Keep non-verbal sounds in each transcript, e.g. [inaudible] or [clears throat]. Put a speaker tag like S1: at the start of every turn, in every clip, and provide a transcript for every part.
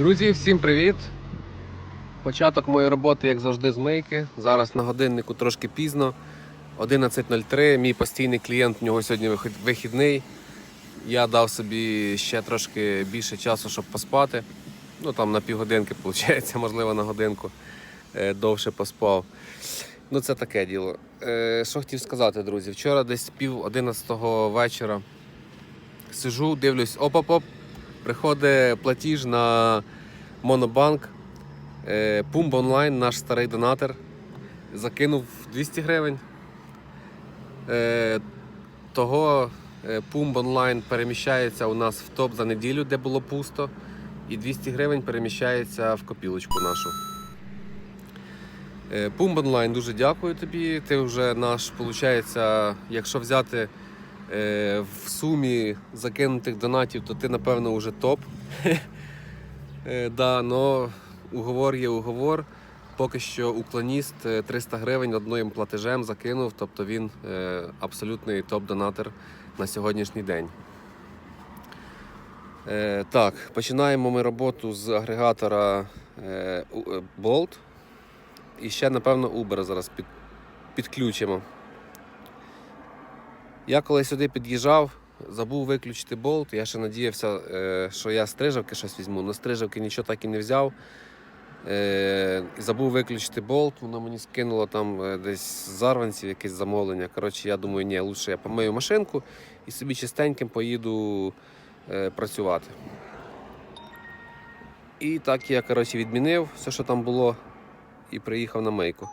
S1: Друзі, всім привіт! Початок моєї роботи, як завжди, з мийки. Зараз на годиннику трошки пізно. 11.03. Мій постійний клієнт, у нього сьогодні вихідний. Я дав собі ще трошки більше часу, щоб поспати. Ну там на півгодинки, виходить, [laughs] можливо, на годинку е, довше поспав. Ну, це таке діло. Е, що хотів сказати, друзі? Вчора десь пів одинадцятого вечора сижу, дивлюсь, оп-оп-оп, приходить платіж на Монобанк. Е, Пумб онлайн, наш старий донатор, закинув 200 гривень. Е, Того е, Пумб онлайн переміщається у нас в топ за неділю, де було пусто. І 200 гривень переміщається в копілочку нашу. Пумб онлайн, дуже дякую тобі. Ти вже наш, виходить, якщо взяти в сумі закинутих донатів, то ти, напевно, вже топ. [laughs] Е, да, но уговор є уговор. Поки що уклоніст е, 300 гривень одним платежем закинув, тобто він е, абсолютний топ-донатор на сьогоднішній день. Е, так, починаємо ми роботу з агрегатора е, е, Bolt. І ще, напевно, Uber зараз під, підключимо. Я коли сюди під'їжджав, забув виключити болт. Я ще надіявся, е, що я стрижавки щось візьму, але стрижавки нічого так і не взяв. Е, Забув виключити болт, воно мені скинуло там е, десь зарванців якесь замовлення. Коротше, я думаю, ні, лучше я помию машинку і собі чистеньким поїду працювати. І так я коротше, відмінив все, що там було, і приїхав на мийку.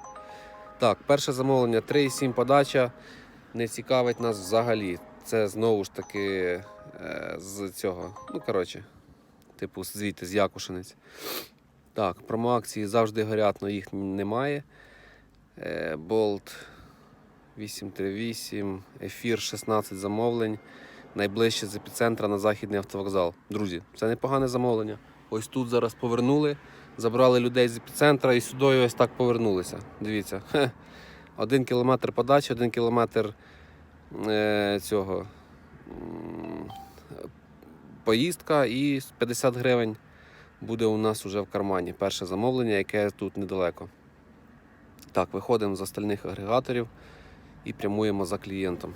S1: Так, перше замовлення 3,7 подача не цікавить нас взагалі. Це знову ж таки е, з цього. Ну, коротше, типу, звідти з Якушинець. Так, промоакції завжди горять, але їх немає. Е, Болт 838, ефір 16 замовлень. Найближче з епіцентра на західний автовокзал. Друзі, це непогане замовлення. Ось тут зараз повернули, забрали людей з епіцентра і сюди ось так повернулися. Дивіться. Хе. Один кілометр подачі, один кілометр е, цього поїздка і 50 гривень буде у нас уже в кармані. Перше замовлення, яке тут недалеко. Так, виходимо з остальних агрегаторів і прямуємо за клієнтом.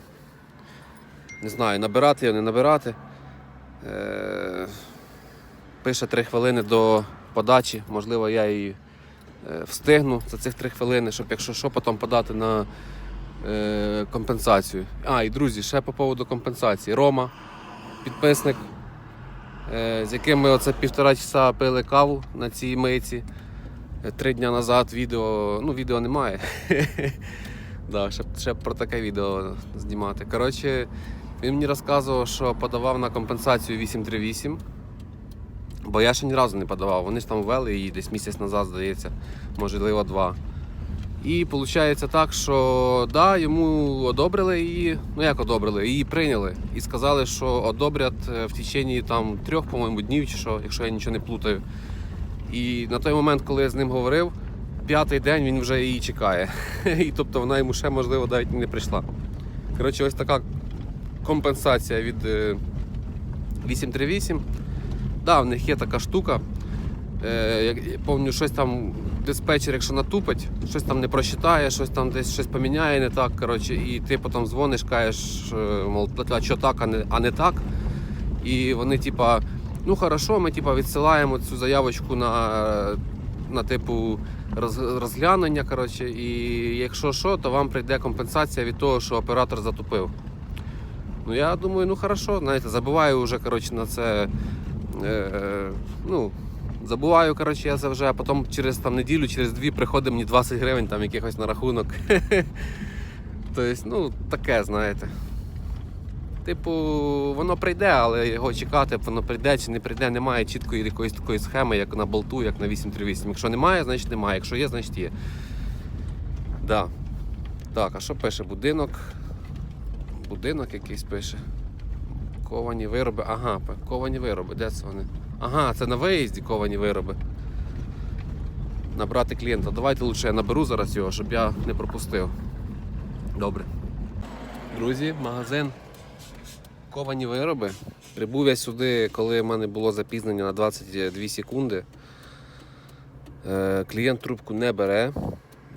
S1: Не знаю, набирати його, не набирати. Е, пише 3 хвилини до подачі. Можливо, я її встигну за цих 3 хвилини, щоб якщо що, потім подати на е, компенсацію. А, і друзі, ще по поводу компенсації. Рома, підписник, е, з яким ми оце півтора часа пили каву на цій мийці. Е, Три дні назад відео, ну відео немає. [laughs] да, ще, ще про таке відео знімати. Коротше, він мені розказував, що подавав на компенсацію 838. Бо я ще ні разу не подавав. Вони ж там ввели її десь місяць назад, здається, можливо, два. І виходить так, що да, йому одобрили її, ну як одобрили, її прийняли і сказали, що одобрять е, в течение там трьох, по-моєму, днів чи що, якщо я нічого не плутаю. І на той момент, коли я з ним говорив, п'ятий день він вже її чекає. [laughs] І тобто вона йому ще, можливо, навіть не прийшла. Коротше, ось така компенсація від е, 838. Да, в них є така штука. Е, я пам'ятаю, щось там диспетчер, якщо натупить, щось там не прочитає, щось там десь щось поміняє не так. Коротше, і ти потім дзвониш, кажеш, е, мол, а що так, а не, а не так. І вони, типа, ну хорошо, ми типа, відсилаємо цю заявочку на, на типу розглянення. Коротше, і якщо що, то вам прийде компенсація від того, що оператор затупив. Ну я думаю, ну хорошо, знаєте, забуваю вже коротше, на це. Е, ну, забуваю, коротше, я це вже, а потім через там, неділю, через дві приходить мені 20 гривень там якихось на рахунок. [laughs] Тобто, ну, таке, знаєте. Типу, воно прийде, але його чекати, воно прийде чи не прийде, немає чіткої якоїсь такої схеми, як на болту, як на 838. Якщо немає, значить немає. Якщо є, значить є. Да. Так, а що пише? Будинок. Будинок якийсь пише. Ковані вироби. Ага, ковані вироби. Де це вони? Ага, це на виїзді ковані вироби. Набрати клієнта. Давайте лучше я наберу зараз його, щоб я не пропустив. Добре. Друзі, магазин Ковані вироби. Прибув я сюди, коли в мене було запізнення на 22 секунди. Е, Клієнт трубку не бере.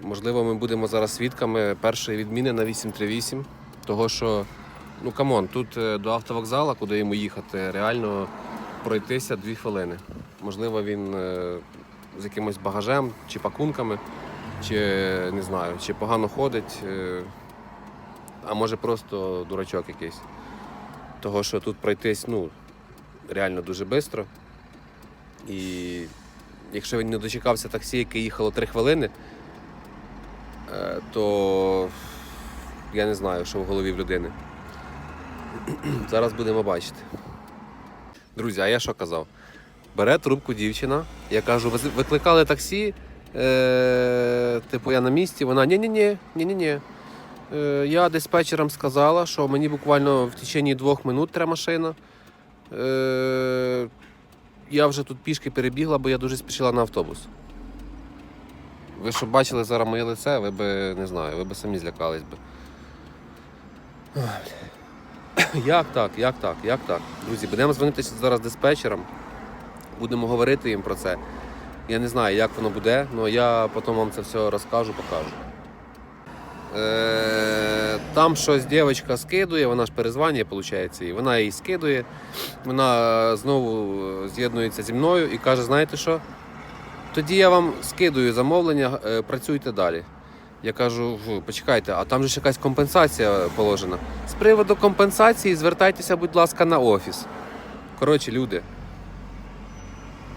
S1: Можливо, ми будемо зараз свідками першої відміни на 838. Того що, ну камон, тут е, до автовокзала, куди йому їхати, реально пройтися 2 хвилини. Можливо, він е, з якимось багажем чи пакунками, чи не знаю, чи погано ходить, е, а може просто дурачок якийсь. Того, що тут пройтись ну, реально дуже швидко. І якщо він не дочекався таксі, яке їхало 3 хвилини, то я не знаю, що в голові в людини. Зараз будемо бачити. Друзі, а я що казав? Бере трубку дівчина. Я кажу, «Ви викликали таксі. Е, типу, я на місці. Вона ні-ні-ні, ні-ні-ні. Е, я диспетчерам сказала, що мені буквально в течение двох минут треба машина. Е, я вже тут пішки перебігла, бо я дуже спішила на автобус. Ви щоб бачили зараз моє лице, ви би не знаю, ви би самі злякались би. [coughs] Як так? Як так? Як так? Друзі, будемо дзвонити зараз диспетчерам, будемо говорити їм про це. Я не знаю, як воно буде, але я потім вам це все розкажу, покажу. Е, Там щось дівчинка скидує, вона ж перезванює, виходить, і вона її скидує. Вона знову з'єднується зі мною і каже: знаєте що? Тоді я вам скидую замовлення, е, працюйте далі. Я кажу, почекайте, а там же ж якась компенсація положена. З приводу компенсації звертайтеся, будь ласка, на офіс. Коротше, люди.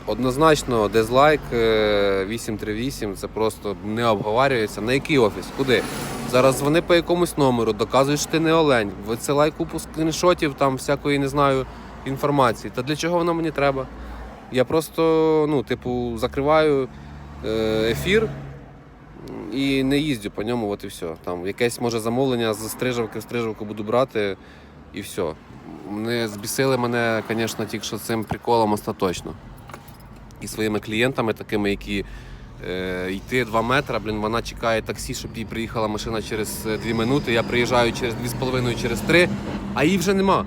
S1: Однозначно, дизлайк е, 838 це просто не обговорюється. На який офіс? Куди? Зараз дзвони по якомусь номеру, доказуєш, що ти не олень, висилай купу скріншотів, там всякої не знаю інформації. Та для чого воно мені треба? Я просто, ну, типу, закриваю е, ефір і не їздю по ньому, от і все. Там якесь може замовлення з стрижавки стрижавку буду брати і все. Не збісили мене, звісно, тільки що цим приколом остаточно. І своїми клієнтами, такими, які е, йти 2 метри, блін, вона чекає таксі, щоб їй приїхала машина через 2 минути. Я приїжджаю через 2,5, через 3, а її вже нема.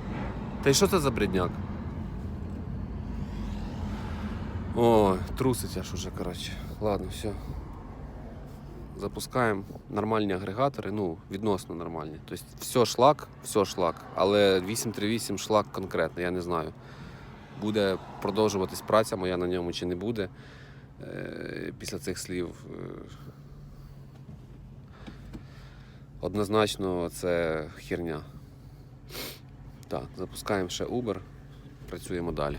S1: Та й що це за бредняк? Ой, трусить аж уже, коротше. Ладно, все. Запускаємо нормальні агрегатори, ну, відносно нормальні. Тобто все шлак, все шлак, але 838 шлак конкретно, я не знаю. Буде продовжуватись праця моя на ньому чи не буде е, після цих слів. Е, Однозначно це херня. Так, запускаємо ще Uber, працюємо далі.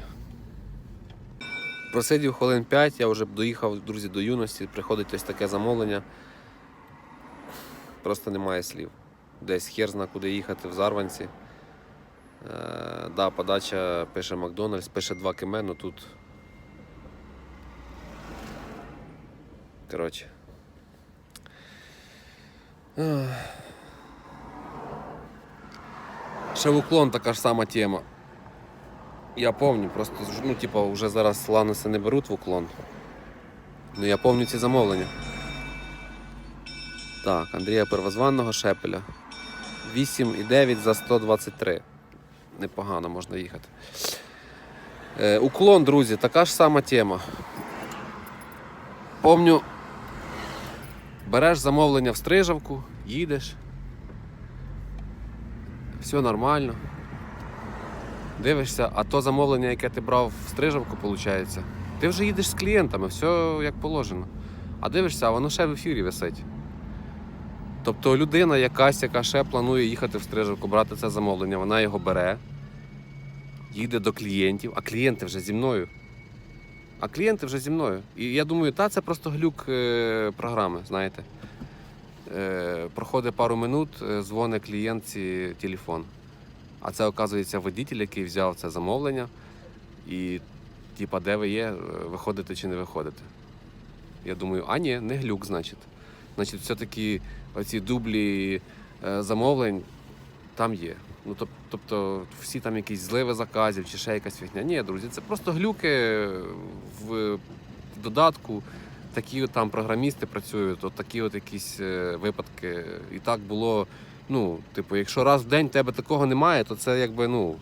S1: Просидів хвилин 5, я вже доїхав, друзі, до юності, приходить ось таке замовлення. Просто немає слів. Десь хер зна куди їхати в Зарванці. Е, да, подача пише Макдональдс, пише 2 км, ну тут. Коротше. Ще в уклон така ж сама тема. Я помню, просто ну, типа, вже зараз ланоси не беруть в уклон. Ну я помню ці замовлення. Так, Андрія Первозванного Шепеля. 8,9 за 123. Непогано можна їхати. Е, уклон, друзі, така ж сама тема. Помню, береш замовлення в стрижавку, їдеш. Все нормально. Дивишся, а то замовлення, яке ти брав в стрижавку, виходить, ти вже їдеш з клієнтами, все як положено. А дивишся, а воно ще в ефірі висить. Тобто людина якась, яка ще планує їхати в стрижавку, брати це замовлення, вона його бере, їде до клієнтів, а клієнти вже зі мною. А клієнти вже зі мною. І я думаю, та це просто глюк е, програми, знаєте. Е, проходить пару минут, е, дзвонить клієнтці телефон. А це, оказується, водитель, який взяв це замовлення. І, типа, де ви є, виходите чи не виходите. Я думаю, а ні, не глюк, значить. Значить, все-таки оці дублі е, замовлень там є. Ну, тобто всі там якісь зливи заказів чи ще якась фігня. Ні, друзі, це просто глюки в додатку. Такі от там програмісти працюють, от такі от якісь е, випадки. І так було Ну, типу, якщо раз в день тебе такого немає, то це якби, ну,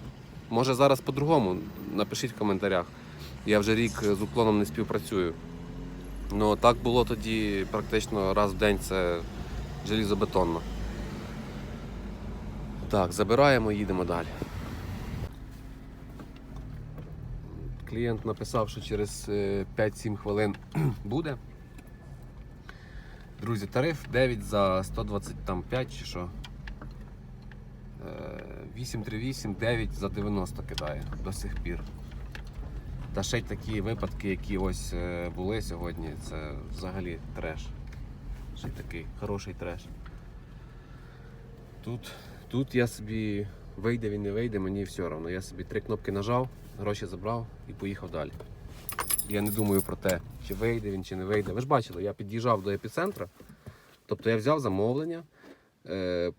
S1: може зараз по-другому. Напишіть в коментарях. Я вже рік з уклоном не співпрацюю. Ну, так було тоді практично раз в день це желізобетонно. Так, забираємо, і їдемо далі. Клієнт написав, що через е, 5-7 хвилин [clears throat] буде. Друзі, тариф 9 за 125 чи що. Е, 838, 9 за 90 кидає до сих пір. Та ще й такі випадки, які ось е, були сьогодні, це взагалі треш. Ще такий хороший треш. Тут, тут я собі вийде він не вийде, мені все одно. Я собі три кнопки нажав, гроші забрав і поїхав далі. Я не думаю про те, чи вийде він, чи не вийде. Ви ж бачили, я під'їжджав до епіцентра. Тобто я взяв замовлення, е,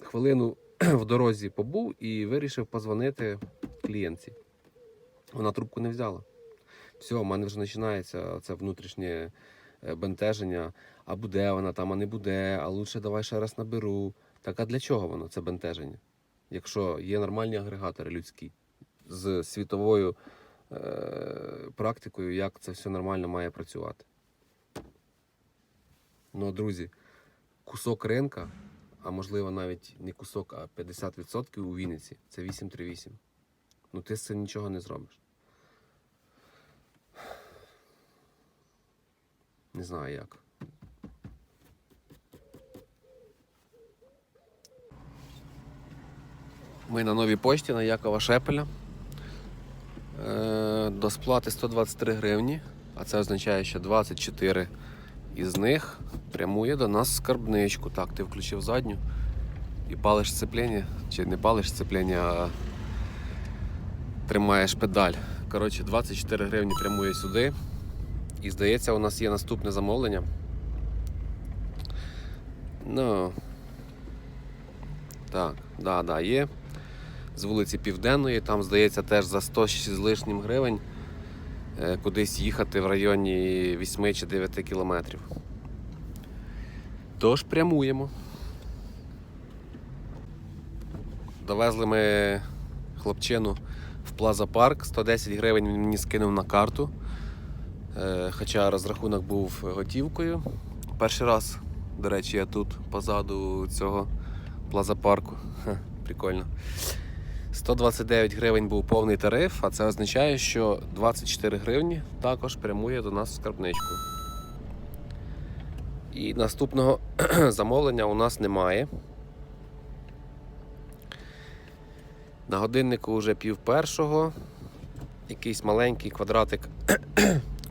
S1: хвилину [clears throat] в дорозі побув і вирішив позвонити клієнтці. Вона трубку не взяла. Все, у мене вже починається це внутрішнє бентеження. А буде вона там, а не буде, а лучше давай ще раз наберу. Так а для чого воно це бентеження? Якщо є нормальні агрегатори людські з світовою е, практикою, як це все нормально має працювати. Ну, друзі, кусок ринка, а можливо навіть не кусок, а 50% у Вінниці це 838. Ну ти з цим нічого не зробиш. Не знаю як. Ми на новій пошті на Якова Шепеля. Е, До сплати 123 гривні, а це означає, що 24 із них прямує до нас скарбничку. Так, ти включив задню і палиш сцеплення, чи не палиш сцеплення, а тримаєш педаль. Коротше, 24 гривні прямує сюди. І здається, у нас є наступне замовлення. Ну. Так, да, да, є. З вулиці Південної, там, здається, теж за 100 з лишнім гривень е, кудись їхати в районі 8 чи 9 кілометрів. Тож прямуємо. Довезли ми хлопчину в Плаза Парк. 110 гривень він мені скинув на карту. Е, Хоча розрахунок був готівкою. Перший раз, до речі, я тут позаду цього Плаза Парку. Ха, прикольно. 129 гривень був повний тариф, а це означає, що 24 гривні також прямує до нас в скарбничку. І наступного [clears throat] замовлення у нас немає. На годиннику вже пів першого. Якийсь маленький квадратик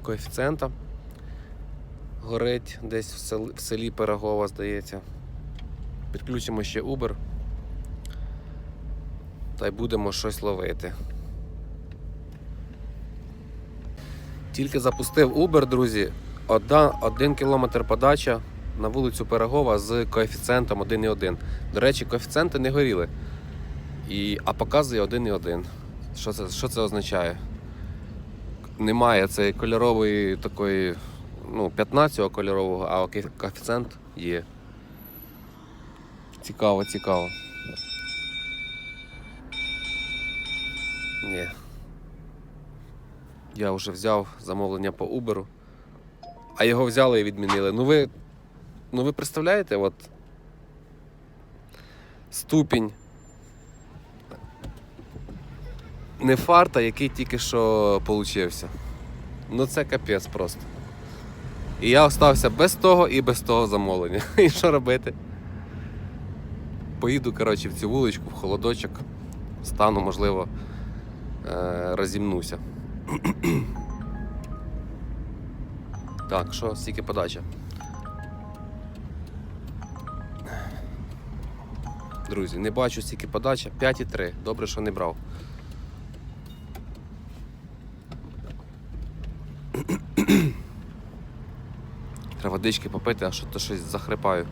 S1: коефіцієнта. Горить десь в селі, в селі Пирогова, здається. Підключимо ще Uber. Та й будемо щось ловити. Тільки запустив Uber, друзі. Один кілометр подача на вулицю Пирогова з коефіцієнтом 1,1. До речі, коефіцієнти не горіли. І, а показує 1,1. Що це, що це означає? Немає цієї кольорової такої, ну, 15 кольорового, а ко- коефіцієнт є. Цікаво, цікаво. Ні. Я вже взяв замовлення по Uber, а його взяли і відмінили. Ну ви. Ну ви представляєте, от ступінь не фарта, який тільки що получився. Ну це капець просто. І я остався без того і без того замовлення. [laughs] І що робити? Поїду, коротше, в цю вуличку, в холодочок, стану, можливо, е, розімнуся. [clears throat] так, що, стільки подача. Друзі, не бачу стільки подача. 5,3. Добре, що не брав. Треба водички попити, а що то щось захрипаю.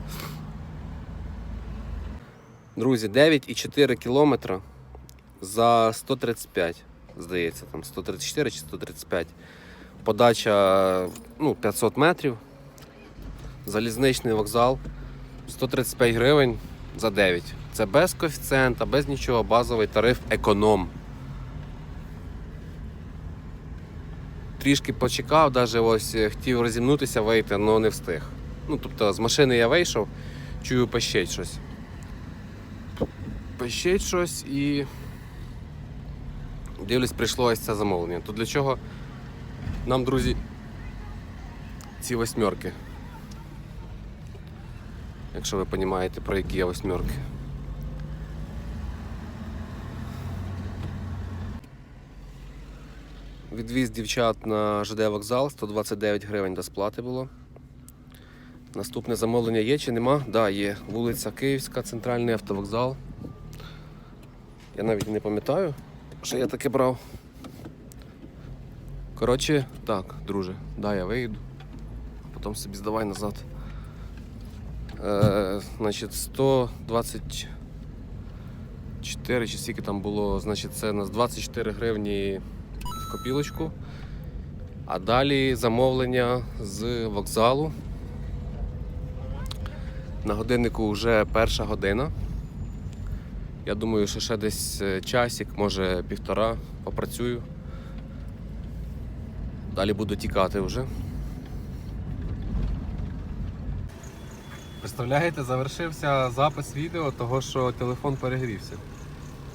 S1: Друзі, 9,4 кілометра за 135, здається, там 134 чи 135. Подача ну, 500 метрів. Залізничний вокзал. 135 гривень за 9. Це без коефіцієнта, без нічого, базовий тариф економ. Трішки почекав, навіть ось е, хотів розімнутися, вийти, але не встиг. Ну, тобто з машини я вийшов, чую пищить щось. Пищить щось і. Дивлюсь, прийшло ось це замовлення. То для чого нам, друзі, ці восьмерки? Якщо ви розумієте, про які я восьмерки. Відвіз дівчат на ЖД вокзал, 129 гривень до сплати було. Наступне замовлення є чи нема? Так, да, є. Вулиця Київська, центральний автовокзал. Я навіть не пам'ятаю, що я таке брав. Коротше, так, друже, да, я вийду, а потім собі здавай назад. Е, значить, 124 чи скільки там було, значить, це у нас 24 гривні копілочку. А далі замовлення з вокзалу. На годиннику вже перша година. Я думаю, що ще десь е, часик, може півтора, попрацюю. Далі буду тікати вже. Представляєте, завершився запис відео, того що телефон перегрівся.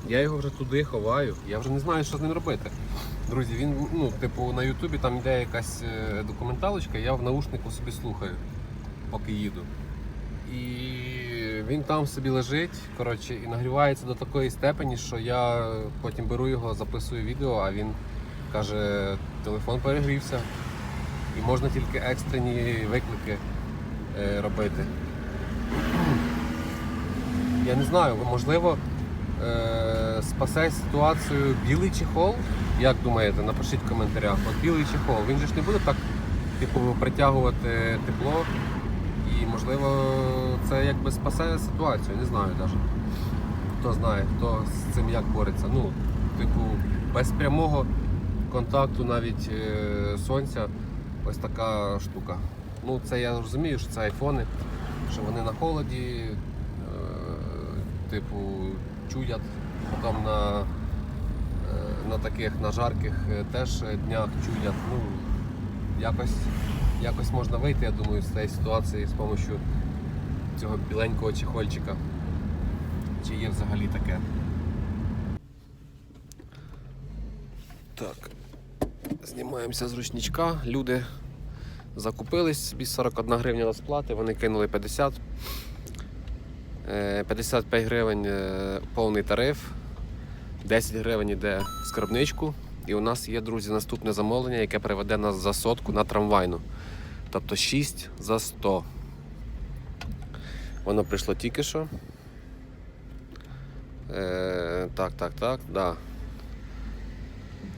S1: Я його вже туди ховаю, я вже не знаю, що з ним робити. Друзі, він, ну, типу, на Ютубі там йде якась е, документалочка, я в наушнику собі слухаю, поки їду. І він там собі лежить, коротше, і нагрівається до такої степені, що я потім беру його, записую відео, а він каже, телефон перегрівся. І можна тільки екстрені виклики е, робити. [clears throat] Я не знаю, можливо, е, спасе ситуацію білий чехол. Як думаєте, напишіть в коментарях. От білий чехол, він же ж не буде так типу, притягувати тепло. І можливо це якби спасе ситуацію, не знаю навіть. Хто знає, хто з цим як бореться. Ну, типу, без прямого контакту навіть е, сонця ось така штука. Ну, це я розумію, що це айфони, що вони на холоді, е, типу, чудять, потім на, е, на таких на жарких е, теж днях чудять. Ну, якось, якось можна вийти, я думаю, з цієї ситуації з допомогою цього біленького чехольчика. Чи є взагалі таке? Так. Знімаємося з ручничка. Люди закупились собі 41 гривня на сплати, вони кинули 50. Е, 55 гривень е, повний тариф, 10 гривень йде в скарбничку. І у нас є, друзі, наступне замовлення, яке приведе нас за сотку на трамвайну. Тобто 6 за 100. Воно прийшло тільки що. Е, так, так, так, да.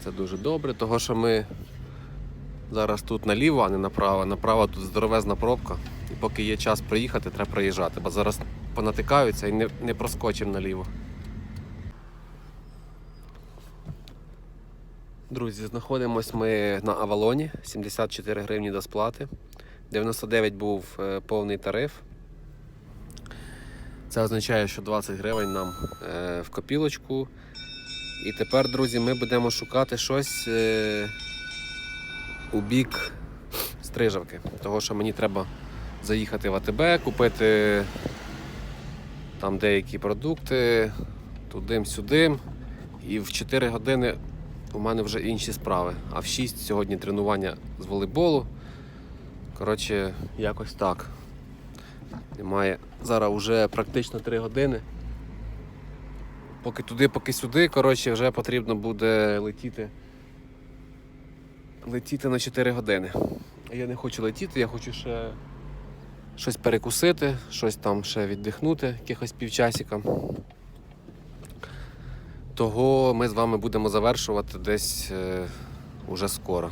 S1: Це дуже добре, того що ми зараз тут наліво, а не направо. Направо тут здоровезна пробка. І поки є час проїхати, треба проїжджати, бо зараз понатикаються і не, не проскочимо наліво. Друзі, знаходимось ми на Авалоні, 74 гривні до сплати. 99 був е, повний тариф. Це означає, що 20 гривень нам е, в копілочку. І тепер, друзі, ми будемо шукати щось е, у бік Стрижавки. Того, що мені треба заїхати в АТБ, купити там деякі продукти, туди-сюди. І в 4 години у мене вже інші справи. А в 6 сьогодні тренування з волейболу. Коротше, якось так. Немає. Зараз вже практично 3 години. Поки туди, поки сюди, коротше, вже потрібно буде летіти. Летіти на 4 години. Я не хочу летіти, я хочу ще щось перекусити, щось там ще віддихнути, якихось півчасика. Того ми з вами будемо завершувати десь е, уже скоро.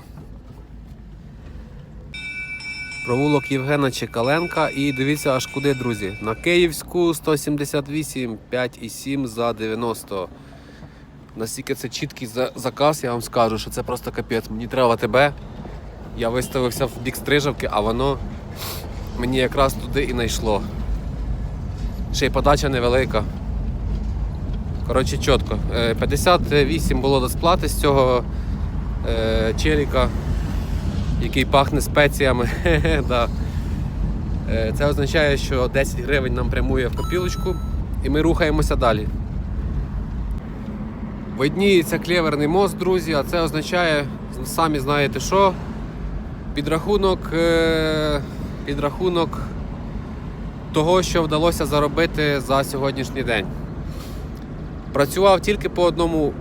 S1: Провулок Євгена Чекаленка і дивіться аж куди, друзі. На Київську 178, 5,7 за 90. Настільки це чіткий заказ, я вам скажу, що це просто капець. Мені треба тебе. Я виставився в бік стрижавки, а воно мені якраз туди і знайшло. Ще й подача невелика. Коротше, чітко. Е, 58 було до сплати з цього е, челіка, який пахне спеціями. [laughs] да. Е, Це означає, що 10 гривень нам прямує в копілочку і ми рухаємося далі. Видніється клєверний мост, друзі, а це означає, самі знаєте що, підрахунок, е, підрахунок того, що вдалося заробити за сьогоднішній день. Працював тільки по одному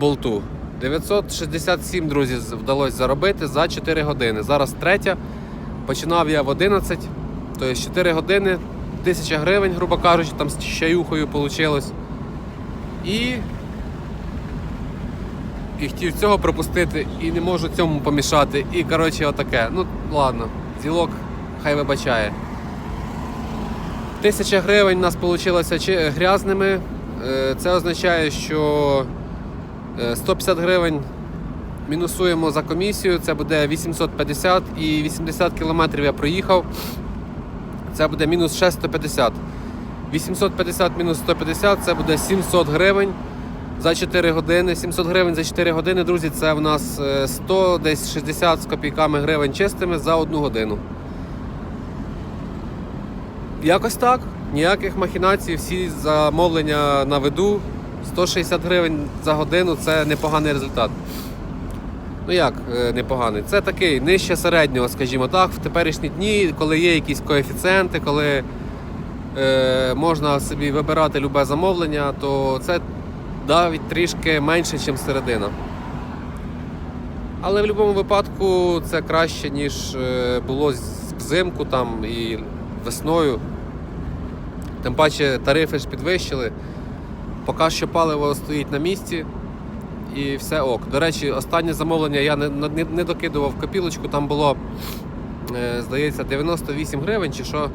S1: болту. 967, друзі, вдалося заробити за 4 години. Зараз третя. Починав я в 11, тобто 4 години, 1000 гривень, грубо кажучи, там з чаюхою вийшло. І і хотів цього пропустити, і не можу цьому помішати. І коротше, отаке. Ну, ладно, ділок хай вибачає. Тисяча гривень у нас вийшло грязними. Е, Це означає, що е, 150 гривень мінусуємо за комісію, це буде 850 і 80 кілометрів я проїхав. Це буде мінус ще 150. 850 мінус 150 це буде 700 гривень за 4 години. 700 гривень за 4 години, друзі, це в нас е, 100, десь 60 з копійками гривень чистими за одну годину. Якось так. Ніяких махінацій, всі замовлення на виду. 160 гривень за годину це непоганий результат. Ну як е, непоганий? Це такий нижче середнього, скажімо так, в теперішні дні, коли є якісь коефіцієнти, коли е, можна собі вибирати любе замовлення, то це навіть трішки менше, ніж середина. Але в будь-якому випадку це краще, ніж е, було взимку там і весною. Тим паче тарифи ж підвищили. Поки що паливо стоїть на місці і все ок. До речі, останнє замовлення я не, не, не докидував копілочку, там було, е, здається, 98 гривень чи що.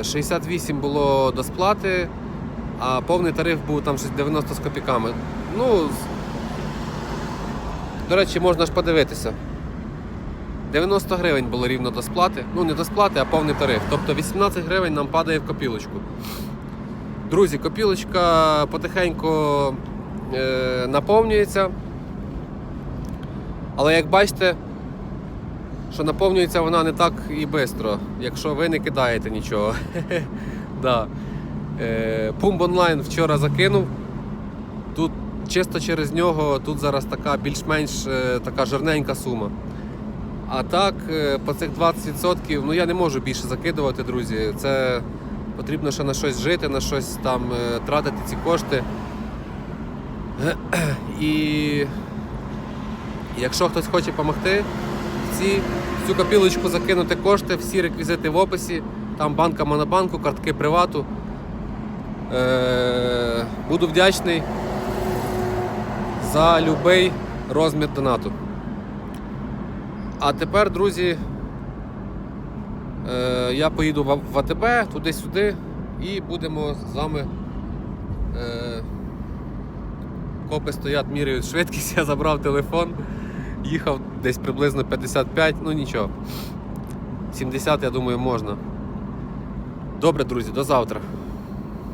S1: Е, 68 було до сплати, а повний тариф був там щось 90 з копійками. Ну, до речі, можна ж подивитися. 90 гривень було рівно до сплати. Ну, не до сплати, а повний тариф. Тобто 18 гривень нам падає в копілочку. Друзі, копілочка потихеньку е, наповнюється. Але як бачите, що наповнюється вона не так і швидко, якщо ви не кидаєте нічого. [laughs] е, Пумп онлайн вчора закинув. Тут чисто через нього тут зараз така більш-менш е, така жирненька сума. А так, е, по цих 20%, ну я не можу більше закидувати, друзі. Це потрібно ще на щось жити, на щось там е, тратити ці кошти. І якщо хтось хоче допомогти, ці, в цю копілочку закинути кошти, всі реквізити в описі, там банка Монобанку, картки привату. Е, буду вдячний за будь-який розмір донату. А тепер, друзі, е, я поїду в АТБ туди-сюди і будемо з вами. Е, копи стоять, міряють швидкість, [laughs] я забрав телефон, їхав десь приблизно 55, ну нічого. 70, я думаю, можна. Добре, друзі, до завтра.